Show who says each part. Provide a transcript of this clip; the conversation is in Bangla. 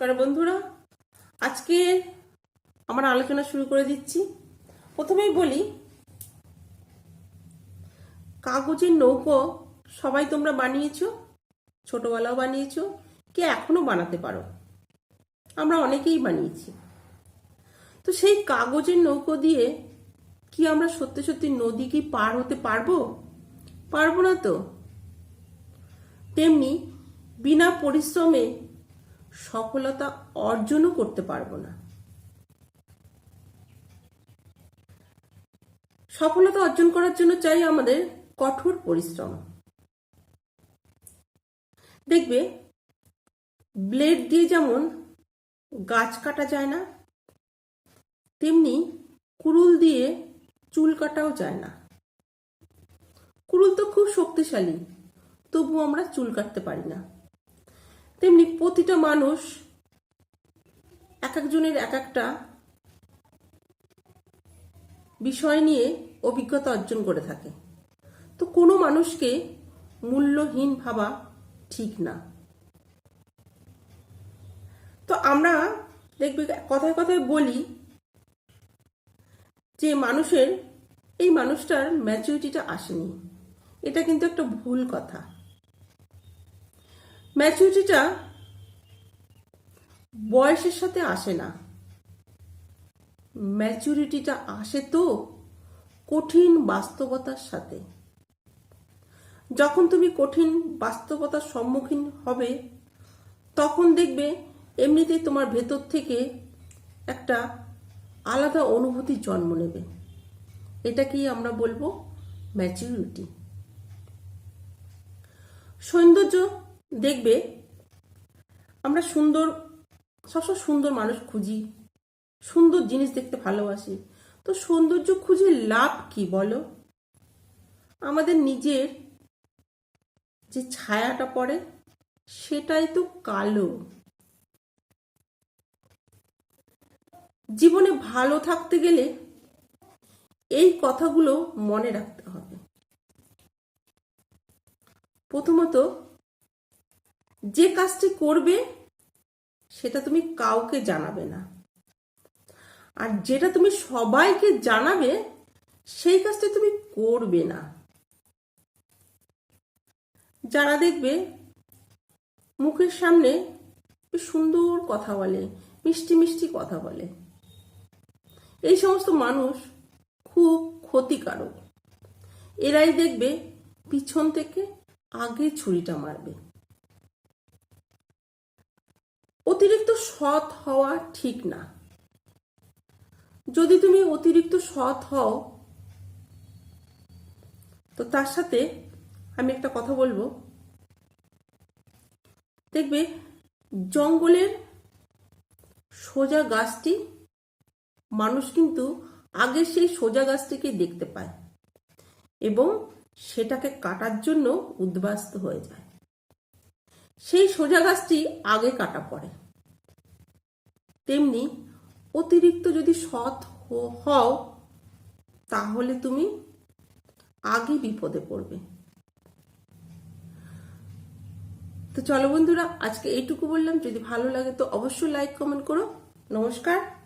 Speaker 1: নমস্কার বন্ধুরা, আজকে আমার আলোচনা শুরু করে দিচ্ছি। প্রথমেই বলি, কাগজের নৌকো সবাই তোমরা বানিয়েছো? ছোটবেলাও বানিয়েছো? কে এখনও বানাতে পারো? আমরা অনেকেই বানিয়েছি। তো সেই কাগজের নৌকো দিয়ে কি আমরা সত্যি সত্যি নদী কি পার হতে পারব? পারব না তো? তেমনি বিনা পরিশ্রমে সফলতা অর্জনও করতে পারব না। সফলতা অর্জন করার জন্য চাই আমাদের কঠোর পরিশ্রম। দেখবে ব্লেড দিয়ে যেমন গাছ কাটা যায় না, তেমনি কুড়ুল দিয়ে চুল কাটাও যায় না। কুড়ুল তো খুব শক্তিশালী তবু আমরা চুল কাটতে পারি না। তেমনি প্রতিটা মানুষ এক একজনের এক একটা বিষয় নিয়ে অভিজ্ঞতা অর্জন করে থাকে। তো কোনো মানুষকে মূল্যহীন ভাবা ঠিক না। তো আমরা দেখবে কথায় কথায় বলি যে মানুষের, এই মানুষটার ম্যাচুরিটিটা আসেনি। এটা কিন্তু একটা ভুল কথা। ম্যাচুরিটিটা বয়সের সাথে আসে না। ম্যাচুরিটিটা আসে তো কঠিন বাস্তবতার সাথে। যখন তুমি কঠিন বাস্তবতার সম্মুখীন হবে, তখন দেখবে এমনিতেই তোমার ভেতর থেকে একটা আলাদা অনুভূতি জন্ম নেবে। এটাকেই আমরা বলব ম্যাচুরিটি। সৌন্দর্য দেখবে আমরা সুন্দর, সবসময় সুন্দর মানুষ খুঁজি, সুন্দর জিনিস দেখতে ভালোবাসি। তো সৌন্দর্য খুঁজে লাভ কি বলো? আমাদের নিজের যে ছায়াটা পড়ে সেটাই তো কালো। জীবনে ভালো থাকতে গেলে এই কথাগুলো মনে রাখতে হবে। প্রথমত যে কাজটি করবে, সেটা তুমি কাউকে জানাবে না। আর যেটা তুমি সবাইকে জানাবে, সেই কাজটা তুমি করবে না। যারা দেখবে, মুখের সামনে সুন্দর কথা বলে, মিষ্টি মিষ্টি কথা বলে, এই সমস্ত মানুষ খুব ক্ষতিকারক। এরাই দেখবে, পিছন থেকে আগে ছুরিটা মারবে। অতিরিক্ত সৎ হওয়া ঠিক না। যদি তুমি অতিরিক্ত সৎ হও, তো তার সাথে আমি একটা কথা বলব। দেখবে জঙ্গলের সোজা গাছটি, মানুষ কিন্তু আগে সেই সোজা গাছটিকে দেখতে পায় এবং সেটাকে কাটার জন্য উদ্বাস্ত হয়ে যায়। সেই সোজা গাছটি আগে কাটা পড়ে। তেমনি অতিরিক্ত যদি সৎ হও, তাহলে তুমি আগে বিপদে পড়বে। তো চলো বন্ধুরা, আজকে এইটুকু বললাম। যদি ভালো লাগে তো অবশ্যই লাইক কমেন্ট করো। নমস্কার।